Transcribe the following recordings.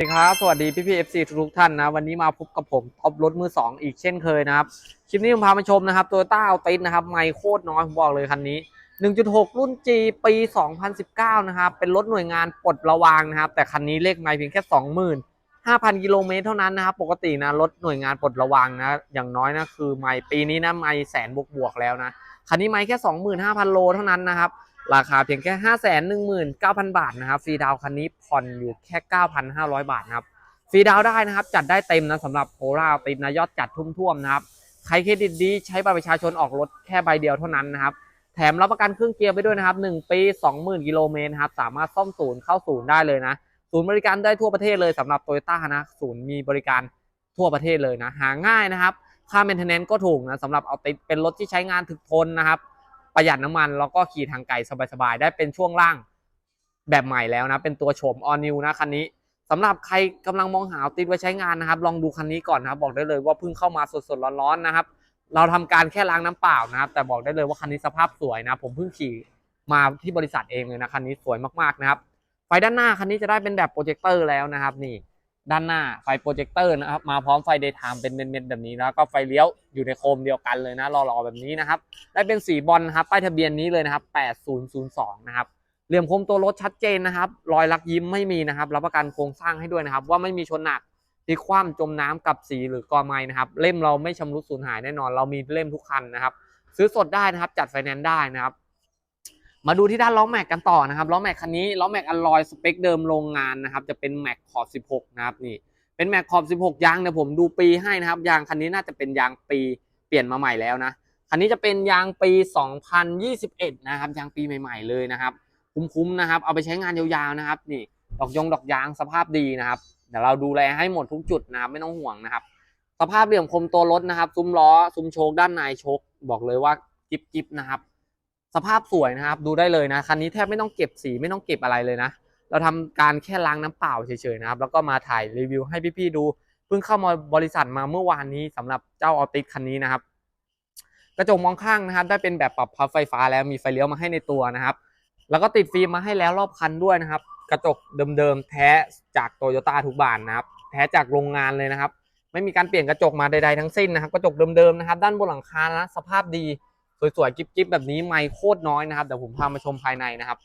สวัสดีครับสวัสดีพี่พีเอฟซีทุกท่านนะวันนี้มาพบกับผมท็อปรถมือ2อีกเช่นเคยนะครับคลิปนี้ผมพามาชมนะครับตัวต้าเอาติสนะครับไม่โคตรน้อยผมบอกเลยคันนี้ 1.6 รุ่น G ปี 2019 นะครับเป็นรถหน่วยงานปลดระวางนะครับแต่คันนี้เลขไม่เพียงแค่ 25,000 กิโลเมตรเท่านั้นนะครับปกตินะรถหน่วยงานปลดระวางนะอย่างน้อยนะคือไม่ปีนี้นะไม่แสนบวกบวกแล้วนะคันนี้ไม่แค่ 25,000 โลเท่านั้นนะครับ ราคาเพียงแค่ 5 1 9 0 0 0 บาทนะครับฟรีดาวน์คันนี้ผ่อนอยู่แค่ 9,500 บาทนะครับฟรีดาวน์ได้นะครับ จัดได้เต็มนะสำหรับโคราติดนะยอดจัดทุ่มๆนะครับใครเครดิตดีใช้บัตรประชาชนออกรถแค่ใบเดียวเท่านั้นนะครับแถมรับประกันเครื่องเกียร์ไปด้วยนะครับ1ปี 20,000 กิโลเมตรนะครับสามารถซ่อมศูนย์เข้าศูนย์ได้เลยนะศูนย์บริการได้ทั่วประเทศเลยสำหรับโตโยต้านะศูนย์มีบริการทั่วประเทศเลยนะหาง่ายนะครับ ค่า maintenance ก็ถูกนะสำหรับเอาติดเป็นรถที่ใช้งานถึกทนนะครับ ประหยัดน้ำมันแล้วก็ขี่ทางไกลสบายๆ ได้เป็นช่วงล่างแบบใหม่แล้วนะ เป็นตัวโฉม all new นะคันนี้สำหรับใครกำลังมองหาติดไว้ใช้งานนะครับ ลองดูคันนี้ก่อนนะครับ บอกได้เลยว่าเพิ่งเข้ามาสดๆร้อนๆนะครับ เราทำการแค่ล้างน้ำเปล่านะครับ แต่บอกได้เลยว่าคันนี้สภาพสวยนะ ผมเพิ่งขี่มาที่บริษัทเองเลยนะคันนี้สวยมากๆนะครับไฟด้านหน้าคันนี้จะได้เป็นแบบโปรเจคเตอร์แล้วนะครับนี่ ด้านหน้าไฟโปรเจคเตอร์นะครับมาพร้อมไฟเดย์ไทม์เป็นเม็ดๆแบบนี้แล้วก็ไฟเลี้ยวอยู่ในโคมเดียวกันเลยนะรอๆแบบนี้นะครับได้เป็นสีบอลนะครับป้ายทะเบียนนี้เลยนะครับ 8002 นะครับเหลี่ยมคมตัวรถชัดเจนนะครับรอยลักยิ้มไม่มีนะครับรับประกันโครงสร้างให้ด้วยนะครับ ว่าไม่มีชนหนักพลิกคว่ำจมน้ำกับสีหรือกอไม้นะครับเล่มเราไม่ชำรุดสูญหายแน่นอน เรามีเล่มทุกคันนะครับ ซื้อสดได้นะครับจัดไฟแนนซ์ได้นะครับ มาดูที่ด้านล้อแม็กกันต่อนะครับล้อแม็กคันนี้ล้อแม็กอลลอยสเปคเดิมโรงงานนะครับจะเป็นแม็กขอบ 16 นะครับนี่เป็นแม็กขอบ 16 ยางเนี่ยผมดูปีให้นะครับยางคันนี้น่าจะเป็นยางปีเปลี่ยนมาใหม่แล้วนะคันนี้จะเป็นยางปี 2021 นะครับยางปีใหม่ ๆเลยนะครับ คุ้มๆนะครับ เอาไปใช้งานยาวๆนะครับ นี่ดอกยงดอกยางสภาพดีนะครับเดี๋ยวเราดูแลให้หมดทุกจุดนะครับไม่ต้องห่วงนะครับ สภาพเหลี่ยมคมตัวรถนะครับ ซุ้มล้อซุ้มโชคด้านในโชคบอกเลยว่าจิบจิบนะครับ สภาพสวยนะครับ ดูได้เลยนะคันนี้แทบไม่ต้องเก็บสีไม่ต้องเก็บอะไรเลยนะ เราทำการแค่ล้างน้ำเปล่าเฉยๆนะครับ แล้วก็มาถ่ายรีวิวให้พี่ๆดู เพิ่งเข้ามาบริษัทมาเมื่อวานนี้สำหรับเจ้าออติสคันนี้นะครับ กระจกมองข้างนะครับ ได้เป็นแบบปรับพับไฟฟ้าแล้วมีไฟเลี้ยวมาให้ในตัวนะครับ แล้วก็ติดฟิล์มมาให้แล้วรอบคันด้วยนะครับ กระจกเดิมๆแท้จากโตโยต้าทุกบานนะครับ แท้จากโรงงานเลยนะครับ ไม่มีการเปลี่ยนกระจกมาใดๆทั้งสิ้นนะครับ กระจกเดิมๆนะครับ ด้านบนหลังคานะสภาพดี สวยๆกิ๊บๆแบบนี้ไม่โคตรน้อยนะครับเดี๋ยวผมพามาชมภายในนะครับ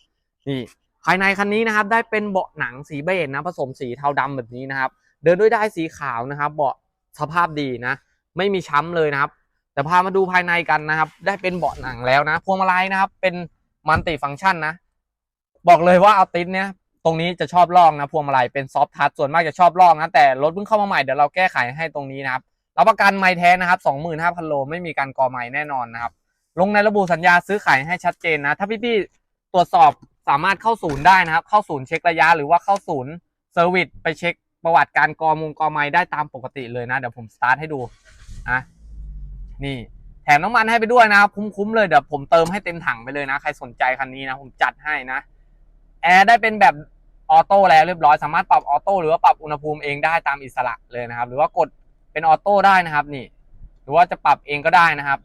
นี่ภายในคันนี้นะครับได้เป็นเบาะหนังสีเบจนะผสมสีเทาดำแบบนี้นะครับ เดินด้วยได้สีขาวนะครับ เบาะสภาพดีนะ ไม่มีช้ำเลยนะครับแต่พามาดูภายในกันนะครับ ได้เป็นเบาะหนังแล้วนะพวงมาลัยนะครับ เป็นมัลติฟังก์ชันนะ บอกเลยว่าเอาติสเนี่ยตรงนี้จะชอบลองนะพวงมาลัยเป็นซอฟทัชส่วนมากจะชอบลองนะแต่รถเพิ่งเข้ามาใหม่เดี๋ยวเราแก้ไขให้ตรงนี้นะครับรับประกันไม้แท้นะครับ 25,000โลไม่มีการกอไม้แน่นอนนะครับ ลงในระบุสัญญาซื้อขายให้ชัดเจนนะ ถ้าพี่ๆตรวจสอบสามารถเข้าศูนย์ได้นะครับ เข้าศูนย์เช็คระยะหรือว่าเข้าศูนย์เซอร์วิสไปเช็คประวัติการกอมุงกอไม้ได้ตามปกติเลยนะเดี๋ยวผมสตาร์ทให้ดูนะนี่แถมน้ำมันให้ไปด้วยนะครับคุ้มๆเลยเดี๋ยวผมเติมให้เต็มถังไปเลยนะใครสนใจคันนี้นะผมจัดให้นะแอร์ได้เป็นแบบออโต้แล้วเรียบร้อยสามารถปรับออโต้หรือว่าปรับอุณหภูมิเองได้ตามอิสระเลยนะครับ หรือว่ากดเป็นออโต้ได้นะครับนี่ หรือว่าจะปรับเองก็ได้นะครับ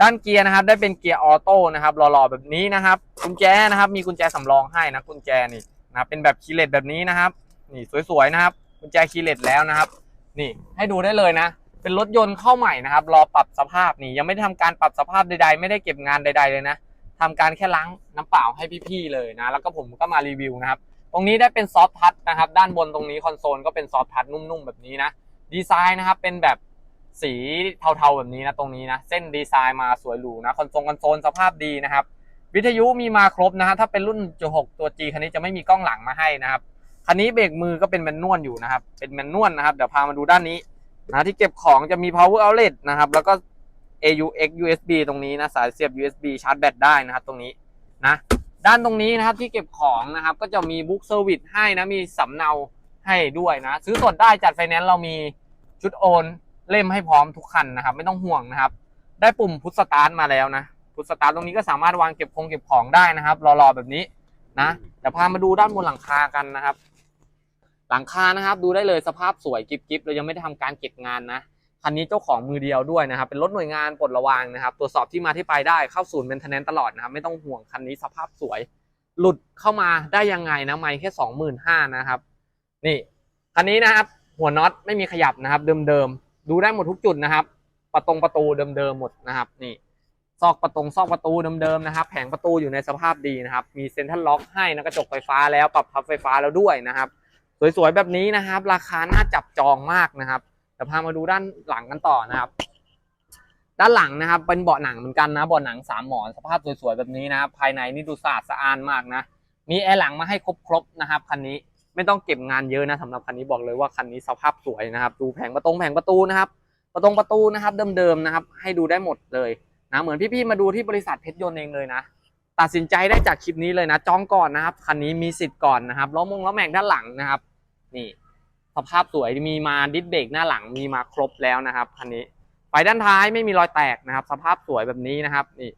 ด้านเกียร์นะครับ ได้เป็นเกียร์ออโต้นะครับหล่อๆแบบนี้นะครับ กุญแจนะครับ มีกุญแจสำรองให้นะกุญแจนี่นะเป็นแบบคีเลสแบบนี้นะครับ นี่สวยๆนะครับ กุญแจคีเลสแล้วนะครับ นี่ให้ดูได้เลยนะ เป็นรถยนต์เข้าใหม่นะครับ รอปรับสภาพนี่ยังไม่ได้ทำการปรับสภาพใด ๆ ไม่ได้เก็บงานใด ๆเลยนะทำการแค่ล้างน้ำเปล่าให้พี่ๆเลยนะ แล้วก็ผมก็มารีวิวนะครับ ตรงนี้ได้เป็นซอฟทัชนะครับ ด้านบนตรงนี้คอนโซลก็เป็นซอฟทัชนุ่มๆแบบนี้นะ ดีไซน์นะครับเป็นแบบ สีเทาๆแบบนี้นะตรงนี้นะเส้นดีไซน์มาสวยหรูนะคอนโซลคอนโซลสภาพดีนะครับ วิทยุมีมาครบนะฮะถ้าเป็นรุ่นจ6ตัว G คันนี้จะไม่มีกล้องหลังมาให้นะครับคันนี้เบรกมือก็เป็นแมนนวลอยู่นะครับเป็นแมนนวลนะครับเดี๋ยวพามาดูด้านนี้นะที่เก็บของจะมี power outlet นะครับแล้วก็ AUX USB ตรงนี้นะสายเสียบ USB ชาร์จแบตได้นะครับตรงนี้นะด้านตรงนี้นะครับที่เก็บของนะครับก็จะมีบุ๊กเซอร์วิสให้นะมีสำเนาให้ด้วยนะซื้อสดได้จัดไฟแนนซ์เรามีชุดโอน เล่มให้พร้อมทุกคันนะครับ ไม่ต้องห่วงนะครับ ได้ปุ่มพุทสตาร์ทมาแล้วนะพุทสตาร์ทตรงนี้ก็สามารถวางเก็บคงเก็บของได้นะครับ รอๆแบบนี้นะเดี๋ยวพามาดูด้านบนหลังคากันนะครับ หลังคานะครับ ดูได้เลยสภาพสวยกิ๊บๆเรายังไม่ได้ทำการเก็บงานนะคันนี้เจ้าของมือเดียวด้วยนะครับ เป็นรถหน่วยงานปลดระวางนะครับ ตรวจสอบที่มาที่ไปได้เข้าศูนย์เมนเทนแนนตลอดนะครับ ไม่ต้องห่วงคันนี้สภาพสวย หลุดเข้ามาได้ยังไงนะไม่แค่สองหมื่นห้านะครับ นี่คันนี้นะครับ หัวน็อตไม่มีขยับนะครับ เดิมๆ ดูได้หมดทุกจุดนะครับ ประตงประตูเดิมๆหมดนะครับ นี่ ซอกประตงซอกประตูเดิมๆนะครับ แผงประตูอยู่ในสภาพดีนะครับ มีเซ็นทรัลล็อกให้นะกระจกไฟฟ้าแล้วปรับพับไฟฟ้าแล้วด้วยนะครับ สวยๆแบบนี้นะครับ ราคาน่าจับจองมากนะครับเดี๋ยวพามาดูด้านหลังกันต่อนะครับ ด้านหลังนะครับ เป็นเบาะหนังเหมือนกันนะเบาะหนังสามหมอนสภาพสวยๆแบบนี้นะครับภายในนี่ดูสะอาดสะอ้านมากนะมีแอร์หลังมาให้ครบๆนะครับคันนี้ ไม่ต้องเก็บงานเยอะนะสำหรับคันนี้บอกเลยว่าคันนี้สภาพสวยนะครับ ดูแผงประตงแผงประตูนะครับ ประตงประตูนะครับเดิมๆนะครับ ให้ดูได้หมดเลยนะเหมือนพี่ๆมาดูที่บริษัทเพชรยนต์เองเลยนะ ตัดสินใจได้จากคลิปนี้เลยนะ จองก่อนนะครับคันนี้มีสิทธิ์ก่อนนะครับล้อมงล้อแม็กด้านหลังนะครับ นี่ สภาพสวยมีมาดิสเบรกหน้าหลังมีมาครบแล้วนะครับคันนี้ไฟด้านท้ายไม่มีรอยแตกนะครับ สภาพสวยแบบนี้นะครับนี่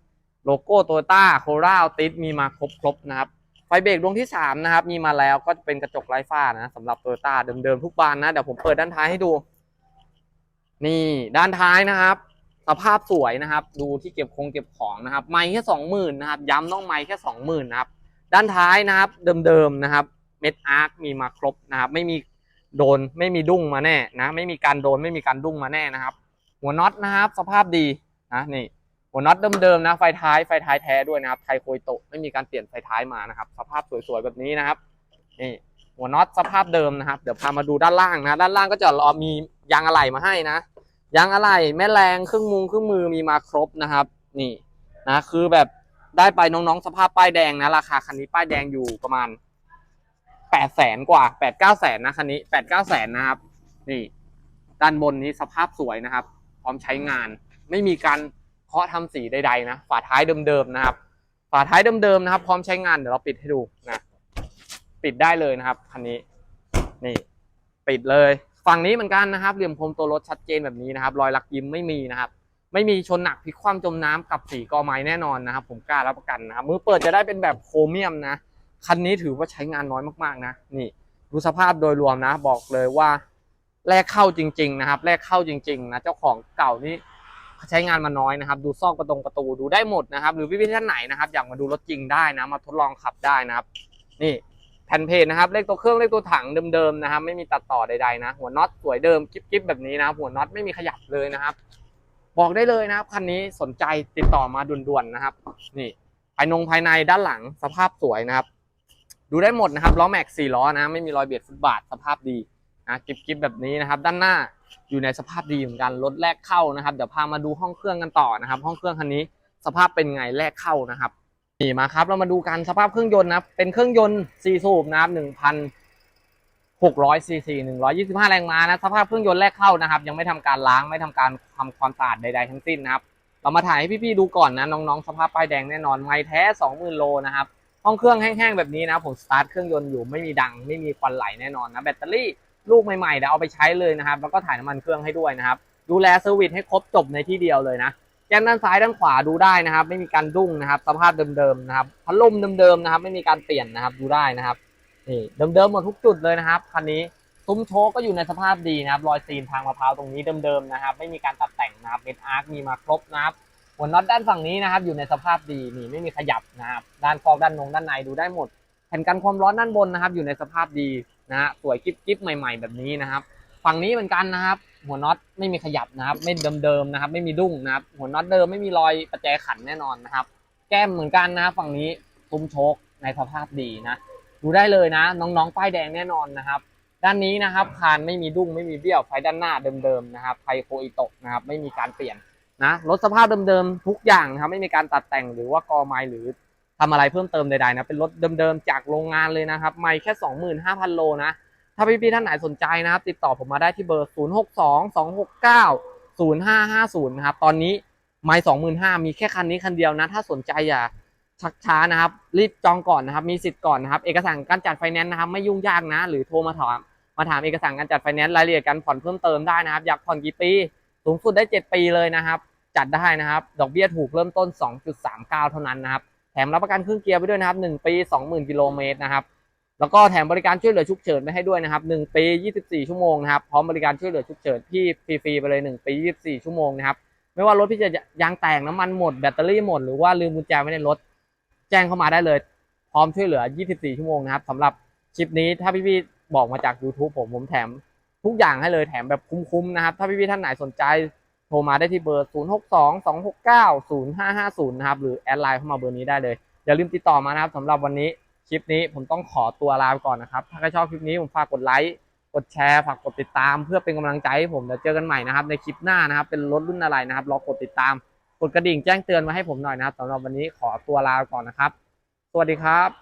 โลโก้โตโยต้าโคราลติสมีมาครบครบๆนะครับ ฟเบรกดวงที่สามนะครับ มีมาแล้วก็จะเป็นกระจกไร้ฝ้านะสำหรับโตโยต้าเดิมๆทุกบานนะ เดี๋ยวผมเปิดด้านท้ายให้ดู นี่ด้านท้ายนะครับ สภาพสวยนะครับ ดูที่เก็บคงเก็บของนะครับ ไม้แค่สองหมื่นนะครับ ย้ำต้องไม้แค่สองหมื่นนะครับ ด้านท้ายนะครับ เดิมๆนะครับ เม็ดอาร์คมีมาครบนะครับ ไม่มีโดนไม่มีดุ้งมาแน่นะ ไม่มีการโดนไม่มีการดุ้งมาแน่นะครับ หัวน็อตนะครับ สภาพดีนะนี่ หัวน็อตเดิมๆนะ ไฟท้าย ไฟท้ายแท้ด้วยนะครับ ไทโคยโตะไม่มีการเปลี่ยนไฟท้ายมานะครับ สภาพสวยๆแบบนี้นะครับ นี่ หัวน็อตสภาพเดิมนะครับ เดี๋ยวพามาดูด้านล่างนะ ด้านล่างก็จะรอมียางอะไหล่มาให้นะ ยางอะไหล่แม่แรงเครื่องมุงเครื่องมือมีมาครบนะครับ นี่นะ คือแบบได้ไปน้องๆ สภาพป้ายแดงนะ ราคาคันนี้ป้ายแดงอยู่ประมาณแปดแสนกว่าแปดเก้าแสนนะคันนี้แปดเก้าแสนนะครับ นี่ ด้านบนนี้สภาพสวยนะครับ พร้อมใช้งาน ไม่มีการ เคาะทำสีใดๆนะ ฝาท้ายเดิมๆนะครับ ฝาท้ายเดิมๆนะครับ พร้อมใช้งานเดี๋ยวเราปิดให้ดูนะ ปิดได้เลยนะครับคันนี้ นี่ ปิดเลย ฝั่งนี้เหมือนกันนะครับ เหลี่ยมพรมตัวรถชัดเจนแบบนี้นะครับ รอยลักยิ้มไม่มีนะครับ ไม่มีชนหนักพลิกคว่ำจมน้ำกับสีกอไม้แน่นอนนะครับ ผมกล้ารับประกันนะครับ มือเปิดจะได้เป็นแบบโครเมียมนะ คันนี้ถือว่าใช้งานน้อยมากๆนะ นี่ดูสภาพโดยรวมนะ บอกเลยว่าแรกเข้าจริง ๆ นะครับแรกเข้าจริง ๆ นะ เจ้าของเก่านี่ ใช้งานมาน้อยนะครับ ดูซอกประตงประตูดูได้หมดนะครับ หรือพี่ๆท่านไหนนะครับ อยากมาดูรถจริงได้นะ มาทดลองขับได้นะครับ นี่แผ่นเพจนะครับ เลขตัวเครื่องเลขตัวถังเดิมๆนะครับ ไม่มีตัดต่อใดๆนะ หัวน็อตสวยเดิมกิ๊บๆแบบนี้นะครับ หัวน็อตไม่มีขยับเลยนะครับ บอกได้เลยนะครับคันนี้สนใจติดต่อมาด่วนๆนะครับ นี่ภายนงภายในด้านหลังสภาพสวยนะครับ ดูได้หมดนะครับล้อแม็กสี่ล้อนะ ไม่มีรอยเบียดฟุตบาทสภาพดีนะกิ๊บๆแบบนี้นะครับ ด้านหน้า อยู่ในสภาพดีเหมือนกันรถแรกเข้านะครับ เดี๋ยวพามาดูห้องเครื่องกันต่อนะครับ ห้องเครื่องคันนี้สภาพเป็นไงแรกเข้านะครับนี่มาครับเรามาดูกันสภาพเครื่องยนต์นะเป็นเครื่องยนต์สี่สูบนะครับหนึ่งพันหกร้อยซีซีหนึ่งร้อยยี่สิบห้าแรงม้านะสภาพเครื่องยนต์แรกเข้านะครับ ยังไม่ทำการล้างไม่ทำการทำความสะอาดใด ๆ ทั้งสิ้นนะครับเรามาถ่ายให้พี่ๆดูก่อนนะน้องๆ สภาพป้ายแดงแน่นอนไม่แท้สองหมื่นโลนะครับห้องเครื่องแห้งๆแบบนี้นะผมสตาร์ทเครื่องยนต์อยู่ไม่มีดังไม่มีควันไหลแน่นอนนะแบตเตอรี่ ลูกใหม่ๆเดี๋ยวเอาไปใช้เลยนะครับ แล้วก็ถ่ายน้ำมันเครื่องให้ด้วยนะครับ ดูแลเซอร์วิสให้ครบจบในที่เดียวเลยนะแก้มด้านซ้ายด้านขวาดูได้นะครับ ไม่มีการดุ้งนะครับ สภาพเดิมๆนะครับพัดลมเดิมๆนะครับ ไม่มีการเปลี่ยนนะครับดูได้นะครับนี่เดิมๆหมดทุกจุดเลยนะครับคันนี้ซุ้มโชก็อยู่ในสภาพดีนะครับรอยซีนทางมะพร้าวตรงนี้เดิมๆนะครับ ไม่มีการตัดแต่งนะครับเม็ดอาร์คมีมาครบนะครับหัวน็อตด้านฝั่งนี้นะครับ อยู่ในสภาพดีนี่ไม่มีขยับนะครับด้านฟอกด้านนงด้านในดูได้หมด แผ่นกันความร้อนด้านบนนะครับ อยู่ในสภาพดี นะฮะสวยกิ๊บกิ๊บใหม่ ๆ แบบนี้นะครับ ฝั่งนี้เหมือนกันนะครับ หัวน็อตไม่มีขยับนะครับ ไม่เดิมๆนะครับ ไม่มีดุ้งนะครับ หัวน็อตเดิมไม่มีรอยประแจขันแน่นอนนะครับ แก้มเหมือนกันนะฝั่งนี้ซุ้มโชคในสภาพดีนะดูได้เลยนะ น้องๆป้ายแดงแน่นอนนะครับ ด้านนี้นะครับคานไม่มีดุ้งไม่มีเบี้ยวไฟด้านหน้าเดิมๆนะครับไฟโคอิโตะนะครับไม่มีการเปลี่ยนนะรถสภาพเดิมๆทุกอย่างนะครับไม่มีการตัดแต่งหรือว่ากอไม้หรือ ทำอะไรเพิ่มเติมใดๆนะเป็นรถเดิมๆจากโรงงานเลยนะครับไม่แค่ 25,000 โลนะถ้าพี่ๆท่านไหนสนใจนะครับติดต่อผมมาได้ที่เบอร์ 0622690550 นะครับ ตอนนี้ไม่25,000 มีแค่คันนี้คันเดียวนะ ถ้าสนใจอย่าชักช้านะครับ รีบจองก่อนนะครับ มีสิทธิ์ก่อนนะครับ เอกสารการจัดไฟแนนซ์นะครับ ไม่ยุ่งยากนะ หรือโทรมาถามมาถามเอกสารการจัดไฟแนนซ์รายละเอียดการผ่อนเพิ่มเติมได้นะครับ อยากผ่อนกี่ปี สูงสุดได้ 7 ปีเลยนะครับ จัดได้นะครับ ดอกเบี้ยถูกเริ่มต้น 2.39 เท่านั้นนะครับ แถมรับประกันเครื่องเกียร์ไปด้วยนะครับ1ปี20,000กิโลเมตรนะครับแล้วก็แถมบริการช่วยเหลือฉุกเฉินไปให้ด้วยนะครับ1ปี24 ชั่วโมงนะครับพร้อมบริการช่วยเหลือฉุกเฉินพี่ฟรีๆไปเลย 1 ปี 24 ชั่วโมงนะครับไม่ว่ารถพี่จะยางแตกน้ำมันหมดแบตเตอรี่หมดหรือว่าลืมกุญแจไว้ในรถแจ้งเข้ามาได้เลย พร้อมช่วยเหลือ 24 ชั่วโมงนะครับสำหรับคลิปนี้ถ้าพี่ๆบอกมาจาก YouTube ผมผมแถมทุกอย่างให้เลยแถมแบบคุ้มๆนะครับถ้าพี่ๆท่านไหนสนใจ ทรมาได้ที่เบอร์ 0 6 2 2 6 9 0 5 5 0 นะครับ หรือแอดไลน์เข้ามาเบอร์นี้ได้เลย อย่าลืมติดต่อมานะครับสำหรับวันนี้ คลิปนี้ผมต้องขอตัวลาไปก่อนนะครับ ถ้าใครชอบคลิปนี้ผมฝากกดไลค์ กดแชร์ ฝากกดติดตาม เพื่อเป็นกำลังใจให้ผมเดี๋ยวเจอกันใหม่นะครับ ในคลิปหน้านะครับ เป็นรถรุ่นอะไรนะครับ รอกดติดตาม กดกระดิ่งแจ้งเตือนมาให้ผมหน่อยนะครับสำหรับวันนี้ขอตัวลาไปก่อนนะครับ สวัสดีครับ